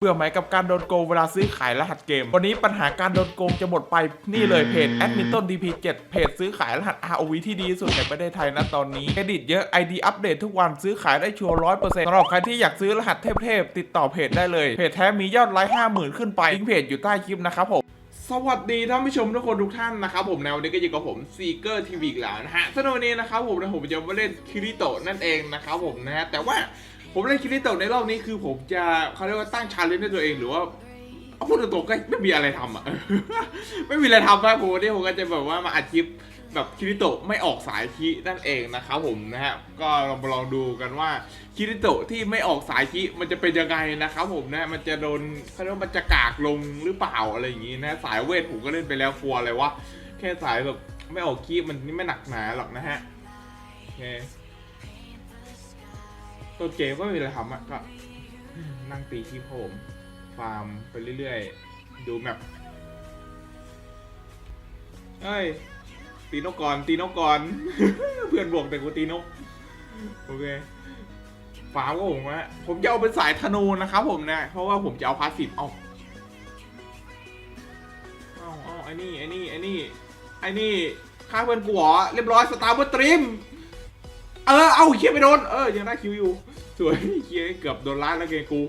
เบื่อไหมกับการโดนโกงเวลาซื้อขายรหัสเกม วันนี้ปัญหาการโดนโกงจะหมดไปนี่เลยเพจ a d m i n t o n DP7 เพจซื้อขายรหัส ROV ที่ดีที่สุดในประเทศไทยนะตอนนี้เครดิตเยอะ ID อัปเดตทุกวันซื้อขายได้ชัวร์ร้อยเปอร์เซ็นต์สำหรับใครที่อยากซื้อรหัสเทพๆ ติดต่อเพจได้เลย เพจแท้มียอดไลค์ห้าหมื่นขึ้นไปลิงก์เพจอยู่ใต้คลิปนะครับผมสวัสดีท่านผู้ชมทุกคนทุกท่านนะครับผมในวันนี้ก็อยู่กับผมซีเกอร์ทีวีอีกแล้วนะฮะสำหรับวันนี้นะครับผมนะผมจะมาเล่นคิริโตะนั่นเองนะครับผมนะฮะแต่ว่า ผมเล่นคิริโตะในรอบนี้คือผมจะเขาเรียกว่าตั้งชาเลนจ์ให้ตัวเองหรือว่าเอาพูดตรงๆก็ไม่มีอะไรทำอะ ไม่มีอะไรทำนะผมวันนี้ผมก็จะแบบว่ามาอัดคลิปแบบคิริโตะไม่ออกสายคินั่นเองนะครับผมนะฮะก็ลองมาลองดูกันว่าคิริโตะที่ไม่ออกสายคิมันจะเป็นยังไงนะครับผมนะมันจะโดนเขาเรียกว่ามันจะกากลงหรือเปล่าอะไรอย่างงี้นะสายเวทผมก็เล่นไปแล้วกลัวอะไรวะแค่สายแบบไม่ออกคิมันนี่ไม่หนักหนาหรอกนะฮะโอเค ตัวเกมก็ไม่มีอะไรทำอะก็นั่งตีคีโผมฟาร์มไปเรื่อยๆ ดูแมปเฮ้ย ตีนกก่อน ตีนกก่อน เพื่อนบวกแต่กูตีนก โอเคฟาร์มก็ผมว่าผมจะเอาเป็นสายธนูนะครับผมนะ เพราะว่าผมจะเอาพาสซีฟเอาเอาเอาไอ้นี่ไอ้นี่ไอ้นี่ไอ้นี่ฆ่าเพื่อนกูเหรอเรียบร้อยสตาร์บอร์ตรีมเออ เอาเคียไปโดน เออ ยังได้คิวอยู่ สวยเคียเกือบโดนล้านแล้วเกกู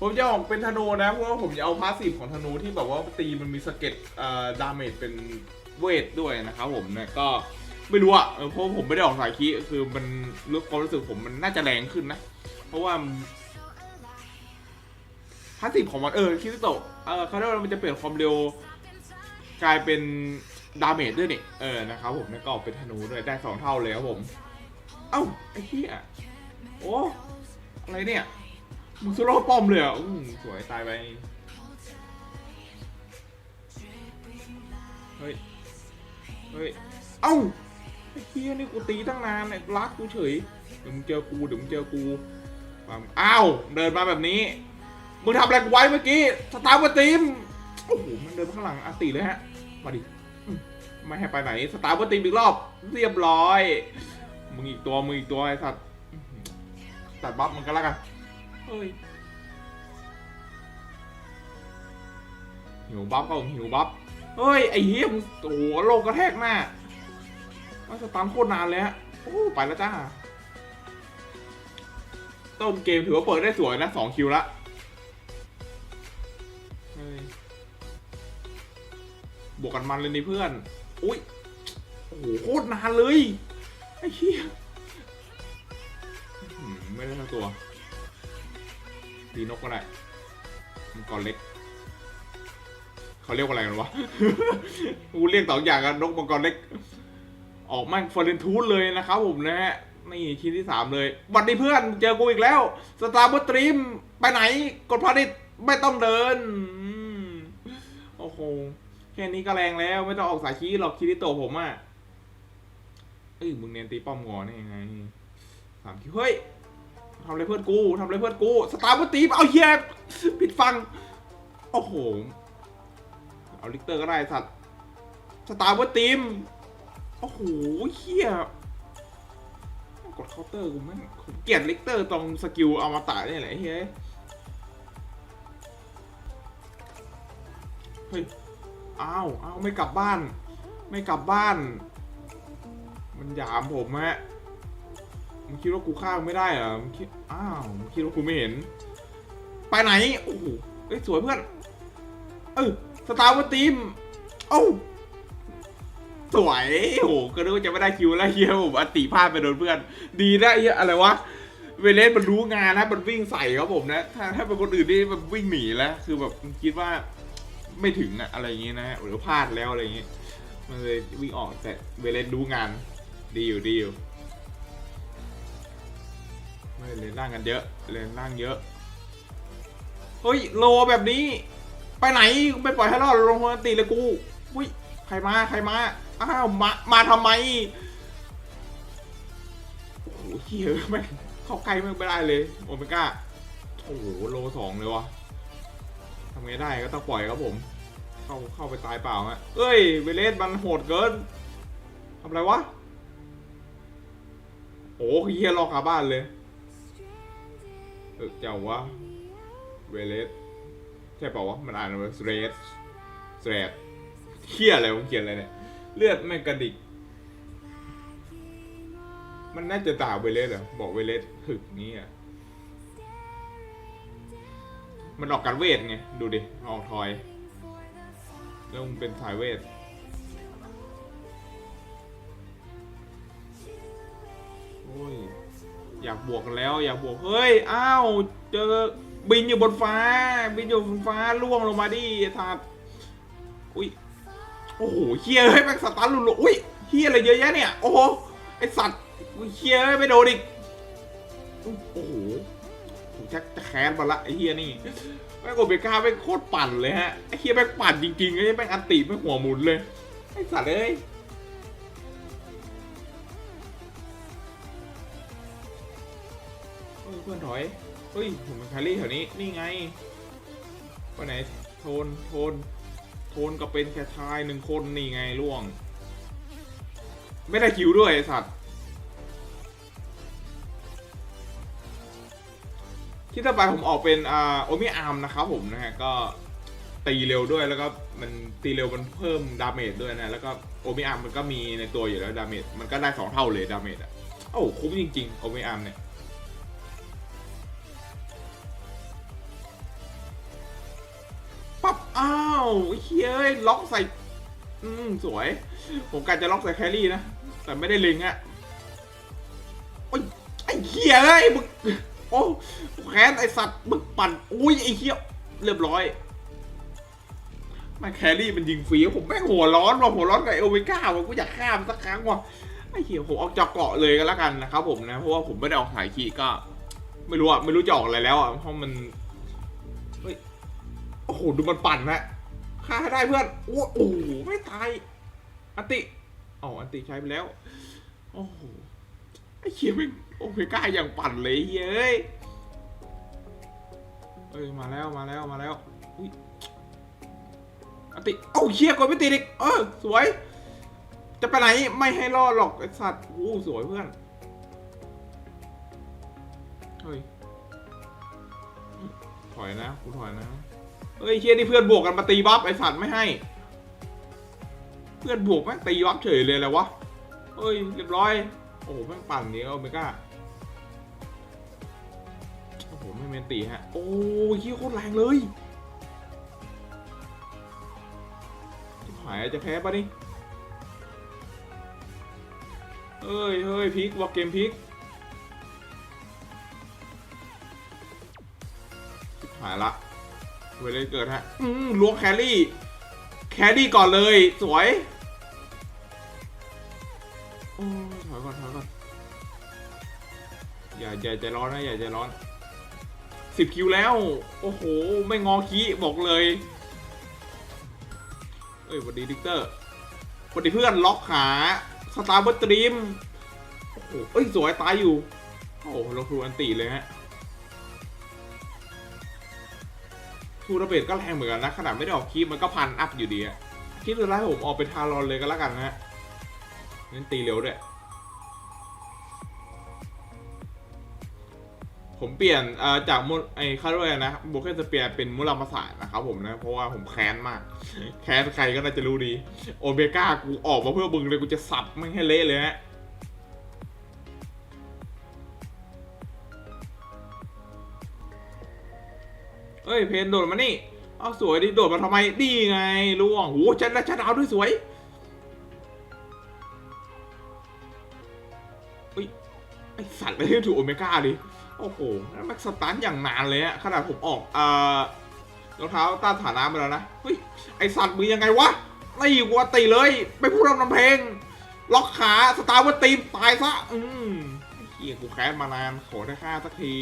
ผมจะออกเป็นธนูนะ เพราะว่าผมจะเอาพาสซีฟของธนูที่แบบว่าตีมันมีสเก็ตเอ่อดาเมจเป็นเวทด้วยนะครับผมเนี่ยก็ไม่รู้อะเพราะผมไม่ได้ออกสายคีคือมันรู้ความรู้สึกผมมันน่าจะแรงขึ้นนะ เพราะว่าพาสซีฟของมันเออคิริโตะเออเขาเรียกว่ามันจะเปลี่ยนความเร็วกลายเป็นดาเมจด้วยนี่เออนะครับผมแล้วก็ออกเป็นธนูด้วยได้สองเท่าเลยครับผม เอ้าไอ้เหี้ยโอ้ อะไรเนี่ยมึงสู้รอบป้อมเลยอะอืมสวยตายไป เฮ้ย เฮ้ย เอ้าไอ้เฮียนี่กูตีตั้งนานเนี่ยรักกูเฉย เดี๋ยวมึงเจอกูเดี๋ยวมึงเจอกูความอ้าวเดินมาแบบนี้ มึงทำอะไรกูไว้เมื่อกี้ สตาร์บัตีมโอ้โห มันเดินมาข้างหลังอติเลยฮะ มาดิมไม่ให้ไปไหน สตาร์บัตีมอีกรอบ เรียบร้อย มึงอีกตัว มึงอีกตัวไอ้สัตว์ ตัดบัฟมันก็แล้วกันเฮ้ยหิวบัฟก็หิวบัฟเฮ้ย ไอ้เหี้ยมึงโอ้โหโลกกระแทกหน้าว่าสตาร์ทโคตรนานเลยฮะโอ้ไปแล้วจ้า ต้นเกมถือว่าเปิดได้สวยนะสองคิวละเฮ้ยบวกกันมันเลยนี่เพื่อน อุ้ย โอ้โหโคตรนานเลย ไอ้เหี้ยอื้อหือ ไม่ได้ทั้งตัวตีนกก็ได้มังกรเล็กเขาเรียกว่าอะไรกันวะ กูเรียกสองอย่างกันนกมังกรเล็ก ออกมั่งฟอร์เรนทูธเลยนะครับผมนะฮะ นี่ชิ้นที่สามเลยบัดนี้เพื่อนเจอกูอีกแล้ว สตาร์บัตตรีม ไปไหน กดพาณิชย์ไม่ต้องเดินอืมโอ้โห แค่นี้ก็แรงแล้วไม่ต้องออกสายชี้หรอกคิริโตผมอะเอ้ยมึงเน้นตีป้อมงอนี่ยังไงสามคิวเฮ้ย ทำอะไรเพื่อนกูทำอะไรเพื่อนกูสตาร์บัตตีมเอาเฮียผิดฟังโอ้โหเอาลิกเตอร์ก็ได้สัตว์สตาร์บัตตีมโอ้โหเฮียกดเคาน์เตอร์กูแม่งผมเกลียดลิกเตอร์ตรงสกิลอมตะนี่แหละเฮ้ยเฮ้ยอ้าวอ้าวไม่กลับบ้าน ไม่กลับบ้าน มันยามผมฮะ มึงคิดว่ากูฆ่ามึงไม่ได้เหรอมึงคิดอ้าวมึงคิดว่ากูไม่เห็น ไปไหนโอ้โหเอ้ยสวยเพื่อนเออสตาร์วทีมเอ้าสวยโอ้โหก็นึกว่าจะไม่ได้คิวแล้วเฮียผมอติพลาดไปโดนเพื่อน ดีนะเฮียอะไรวะเวเลสมันรู้งานนะมันวิ่งใส่ครับผมนะ ถ้าถ้าเป็นคนอื่นนี่มันวิ่งหนีแล้ว คือแบบคิดว่าไม่ถึงอะอะไรอย่างงี้นะหรือพลาดแล้วอะไรอย่างงี้ มันเลยวิ่งออกแต่เวเลสรู้งาน ดีอยู่ดีอยู่ ไม่เลนล่างกันเยอะเลนล่างเยอะเฮ้ยโลแบบนี้ ไปไหนไม่ปล่อยให้รอดลงมาตีเลยกูอุ้ยใครมาใครมาอ้าวมามาทำไมโอ้โหเฮียไม่เข้าใกล้ไม่ได้เลยโอเมก้าโอ้โหโลสองเลยวะทำไงได้ก็ต้องปล่อยครับผม เข้าเข้าไปตายเปล่าฮะเอ้ยเวเลสมันโหดเกินทำอะไรวะโอ้เฮียรอคาบ้านเลย เออเจ้าวะเวเลสใช่เปล่าวะมันอ่านว่าสเตรสสเตรสเฮียอะไรผมเขียนอะไรเนี่ย เลือดแม่กระดิก มันน่าจะด่าเวเลสเหรอบอกเวเลสหึกนี้อะมันออกการเวทไง ดูดิ ออกทอย แล้วมันเป็นสายเวทโอ้ย อยากบวกกันแล้ว อยากบวกเฮ้ยอ้าวเจอบินอยู่บนฟ้า บินอยู่บนฟ้าล่วงลงมาดิทัดอุ้ยโอ้โหเฮียเฮ้ยแม่งสตาร์ทหลุอุ้ยเฮียอะไรเยอะแยะเนี่ยโอ้โหไอสัตว์เฮียเฮ้ไม่โดนอีกโอ้โหผมชักจะแค้นมาละไอเฮียนี่แม่งโอเบก้าแม่งโคตรปั่นเลยฮะไอเฮียแม่งปั่นจริงๆไอแม่งอันติแม่งหัวหมุนเลยไอสัตว์เอ้ย ฮ้ยเพื่อนถอยเฮ้ยผมเป็นแคลรี่แถวนี้นี่ไงไปไหนโทนโทนโทนก็เป็นแค่ชายหนึ่งคนนี่ไงล่วง ไม่ได้คิวด้วยไอสัตว์ที่ต่อไปผมออกเป็นอ่าโอมิอาร์มนะครับผมนะฮะก็ตีเร็วด้วยแล้วก็มันตีเร็วมันเพิ่มดาเมจด้วยนะ แล้วก็โอมิอาร์มมันก็มีในตัวอยู่แล้วดาเมจมันก็ได้สองเท่าเลยดาเมจอะโอ้คุ้มจริงๆโอมิอาร์มเนี่ย เฮียเอ้ยล็อกใส่ อืมสวย ผมกะจะล็อกใส่แครี่นะ แต่ไม่ได้ล็งอะโอ้ยไอ้เฮียเอ้ยมึงโอ้แค้นไอ้สัตว์มึงปั่นอุ้ยไอ้เฮียเรียบร้อยมาแครี่มันยิงฟรีผมแม่งหัวร้อนว่ะหัวร้อนกับเอลเวก้าว่ะกูอยากฆ่ามันสักครั้งว่ะไอ้เฮียผมออกจากเกาะเลยก็แล้วกันนะครับผมนะเพราะว่าผมไม่ได้ออกสายขีก็ ไม่รู้อะไม่รู้จะออกอะไรแล้วอะเพราะมันเฮ้ยโอ้โหดูมันปั่นนะ ฆ่าให้ได้เพื่อนโอ้โหไม่ตายอันติอ๋ออันติใช้ไปแล้ว โอ้โหไอ้เชี่ยไม่งโอเมก้าอย่างปั่นเลยเฮ้ยเอ้ยมาแล้วมาแล้วมาแล้วอุ้ยอันติเอ้าเชี่ยกดไม่ติดอีกเออสวย จะไปไหนไม่ให้รอดหรอกไอสัตว์โอ้สวยเพื่อนเฮ้ยถอยนะกูถอยนะ เฮ้ยเชียนี่เพื่อนบวกกันมาตีบัฟไอสัตว์ไม่ให้ เพื่อนบวกแม่งตีบัฟเฉยเลยและววะเฮ้ยเรียบร้อยโอ้โหแม่งปั่นเนี้ยโอเมก้าโอ้โหไม่เมนตีฮะโอ้ยเฮียโคตรแรงเลยหายจะแพ้ปะนี่เฮ้ยเฮ้ยพิกวอลเกมพิกหายละ เวลาเกิดฮะอืมล้วงแครี่ แครี่ก่อนเลย สวย โอ้ถอยก่อนถอยก่อน อย่าอย่าใจร้อนนะอย่าใจร้อนสิบคิวแล้ว โอ้โห ไม่งอคีบอกเลย เอ้ยสวัสดีดิกเตอร์สวัสดีเพื่อนล็อกขาสตาร์บัตตรีม โอ้โหเอ้ย สวยตายอยู่ โอ้โหลงทูอันตีเลยฮะ ทูระเบิดก็แรงเหมือนกันนะขนาดไม่ได้ออกคีบมันก็พันอัพอยู่ดีอะคลิปสุดท้ายผมออกเป็นทารอนเลยก็แล้วกันนะฮะเน้นตีเร็วด้วยผมเปลี่ยนอ่อจากมุไอ้คาร์ด้วยนะโบเกนสเปียเป็นมุรามาสานะครับผมนะ เพราะว่าผมแค้นมาก แค้นใครก็น่าจะรู้ดี โอเบก้ากูออกมาเพื่อบึงเลยกูจะสับไม่ให้เละเลยฮะ เอ้ยเพนโดดมานี่เอาสวยดิโดดมาทำไมดีไงล่วงโหชัดและชัดดาด้วยสวยเฮ้ยไอสัตว์เลยถูกโอเมก้าดิโอ้โหนั่นแม็กสตันอย่างนานเลยอะขนาดผมออกเอ่อรองเท้าต้านฐานะไปแล้วนะเฮ้ยไอสัตว์มือยังไงวะไล่กูตีเลยไปพูดรำนำเพลง ล็อกขาสตาร์วัตตีมตายซะ อืมเฮียกูแค้นมานานขอได้ค่าสักที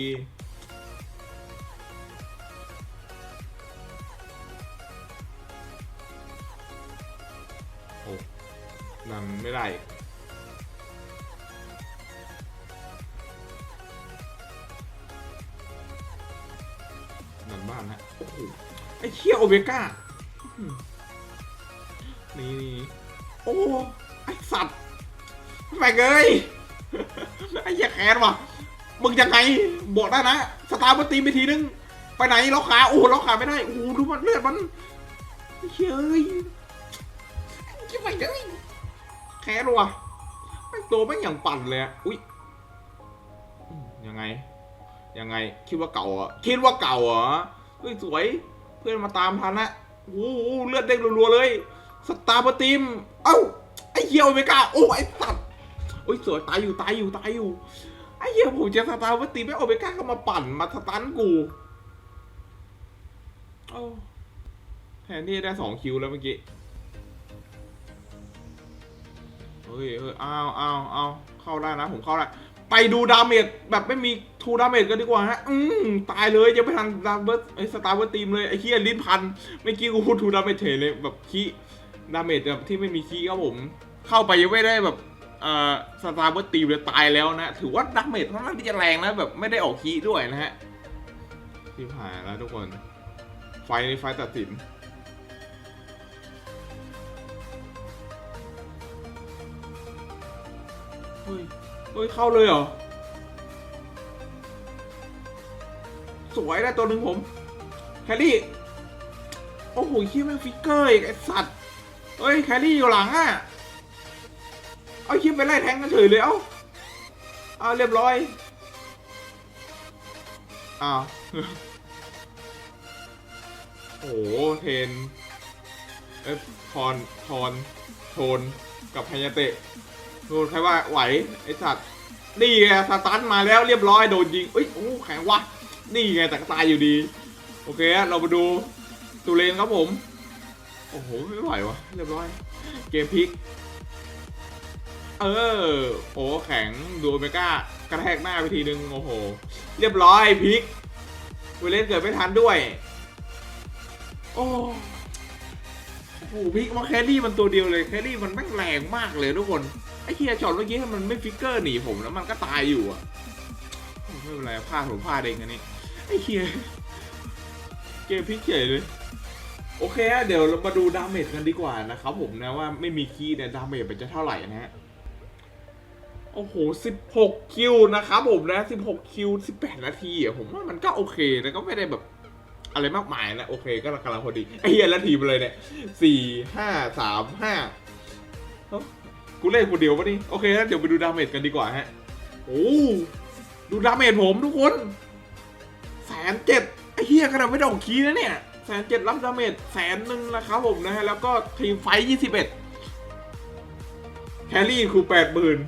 นั่นไม่ได้นั่นบ้านฮะโอ้โหไอ้เคียโอเมก้านี่นี่โอ้ไอสัตว์แม่งเอ้ยไอ้เหี้ยแค้นว่ะมึงยังไงบอกได้นะสตาร์บัตตีมไปทีนึง ไปไหนล็อกขาโอ้ล็อกขาไม่ได้โอ้ดูมันเลือดมันเฮ้ยจะไปเลย แค่รัวไอ้ตัวไม่อย่างปั่นเลยอะอุ้ยยังไง ยังไง คิดว่าเก่าอะคิดว่าเก่าเหรอเฮ้ยสวย เพื่อนมาตามทันนะโอ้โหเลือดเด้งรัวๆเลย สตาร์ปติม เอ้า ไอ้เหี้ยโอเมก้า โอ้ไอ้สัตว์โอ้ยสวยตายอยู่ตายอยู่ตายอยู่ ไอ้เหี้ยผมจะสตาร์ปติมไม่โอเมก้าก็มาปั่นมาสตันกูโอ้แทนที่ได้สองคิวแล้วเมื่อกี้ ฮ้ยเฮ้ยอ้าวอ้าวอ้าวเข้าได้นะผมเข้าได้ไปดูดาเมจแบบไม่มีทูดาเมจกันดีกว่าฮะ อืมตายเลยยังไม่ทันดาเบิร์ตไอสตาร์เบอร์ทีมเลยไอ้เฮียลิ้นพันไม่กี้กูพูดทูดาเมจเฉยเลยแบบคีดาเมจแบบที่ไม่มีคีครับผม เข้าไปยังไม่ได้แบบเอ่อสตาร์เบอร์ทีมเลยตายแล้วนะ ถือว่าดาเมจค่อนข้างที่จะแรงนะแบบไม่ได้ออกคีด้วยนะฮะที่ผ่านแล้วทุกคน ไฟในไฟตัดสิน เฮ้ยเฮ้ยเข้าเลยเหรอ สวยนะตัวหนึ่งผม แครี่ โอ้โหเฮียแม่งฟิกเกอร์อีกไอสัตว์ เฮ้ยแครี่อยู่หลังอะ เอาเฮียไปไล่แทงกันเฉยเลยเอ้าเอาเรียบร้อย อ้าว โอ้โหเทน เอ้ยทอนทอนโทน กับไฮยาเตะ โดนใครว่าไหวไอสัตว์นี่ไงสตันมาแล้วเรียบร้อยโดนยิงเอ้ยโอ้แข็งว่ะนี่ไงแต่ก็ตายอยู่ดี โอเคเรามาดูตูเลนครับผม โอ้โหไม่ไหววะเรียบร้อย เกมพลิก เออโอ้แข็งดูเมก้ากระแทกหน้าไปทีนึงโอ้โห เรียบร้อยพลิกเวเลนเกิดไม่ทันด้วย โอ้โอ้โหพิกมาแครี่มันตัวเดียวเลยแครี่มันแม่งแรงมากเลยทุกคน ไอ้เฮียช็อตเมื่อกี้มันไม่ฟิกเกอร์หนีผมแล้วมันก็ตายอยู่อะไม่เป็นไรพลาดผมพลาดเองอันนี้ไอ้เฮียเกมพลิกเฉยเลยโอเคเดี๋ยวเรามาดูดาเมจกันดีกว่านะครับผมนะว่าไม่มีคีย์เนี่ยดาเมจมันจะเท่าไหร่นะฮะโอ้โห 16 คิวนะครับผมนะ 16 คิว 18 นาทีอะผมว่ามันก็โอเคนะก็ไม่ได้แบบอะไรมากมายนะ โอเคก็กำลังพอดีไอ้เหี้ยล้วทีมเลยเนี่ยสี่ห้าสามห้า กูเล่นคนเดียวปะนี่โอเคแล้วเดี๋ยวไปดูดาเมจกันดีกว่าฮะโอ้ดูดาเมจผมทุกคนแสนเจ็ดไอ้เหี้ยขนาดไม่ดอกคีนะเนี่ยแสนเจ็ดรับดาเมจแสนหนึ่งนะครับผมนะฮะแล้วก็ทีมไฟยี่สิบเอ็ดแครี่คือแปดหมื่น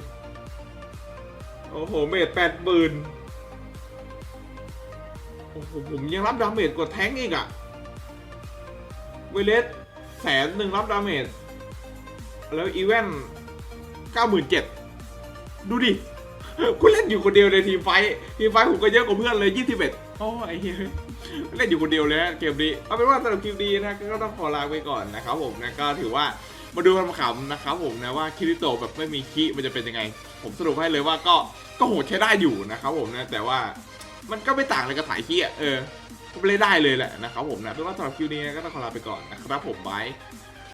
โอ้โหเมจแปดหมื่นโอ้โหผมยังรับดาเมจกว่าแท้งอีกอะเวเลสแสนหนึ่งรับดาเมจแล้วอีเวน เก้าหมื่นเจ็ดดูดิกูเล่นอยู่คนเดียวในทีมไฟทีมไฟผมก็เยอะกว่าเพื่อนเลยยี่สิบเอ็ดโอ้ไอ้เหี้ยเล่นอยู่คนเดียวเลยเกมนี้เอาเป็นว่าสำหรับคลิปนี้นะก็ต้องขอลาไปก่อนนะครับผมนะก็ถือว่ามาดูคำนะครับผมนะว่าคิริโตแบบไม่มีคิมันจะเป็นยังไง ผมสรุปให้เลยว่าก็ก็โหดใช้ได้อยู่นะครับผมนะแต่ว่ามันก็ไม่ต่างอะไรกับถ่ายขี้อะเออก็เล่นได้เลยแหละนะครับผมนะเป็นว่าสำหรับคิวนี้ก็ต้องขอลาไปก่อนนะครับผมบาย